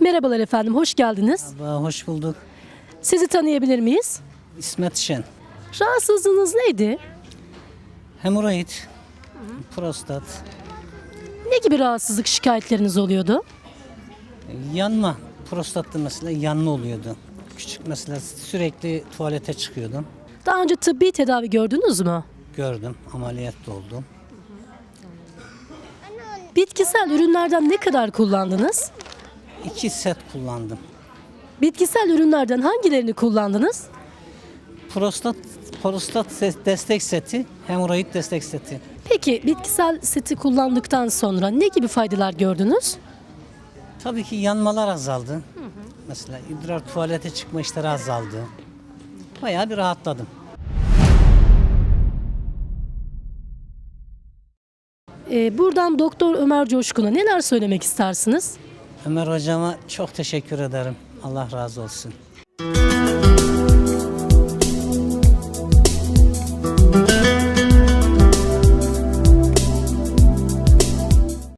Merhabalar efendim, hoş geldiniz. Merhaba, hoş bulduk. Sizi tanıyabilir miyiz? İsmet Şen. Rahatsızlığınız neydi? Hemoroid, prostat. Ne gibi rahatsızlık şikayetleriniz oluyordu? Yanma, prostatta mesela yanma oluyordu. Küçük mesela sürekli tuvalete çıkıyordum. Daha önce tıbbi tedavi gördünüz mü? Gördüm, ameliyat da oldum. Bitkisel ürünlerden ne kadar kullandınız? İki set kullandım. Bitkisel ürünlerden hangilerini kullandınız? Prostat prostat destek seti, hemoroid destek seti. Peki bitkisel seti kullandıktan sonra ne gibi faydalar gördünüz? Tabii ki yanmalar azaldı. Mesela idrar tuvalete çıkma işleri azaldı. Bayağı bir rahatladım. Ee, buradan Doktor Ömer Coşkun'a neler söylemek istersiniz? Ömer hocama çok teşekkür ederim. Allah razı olsun.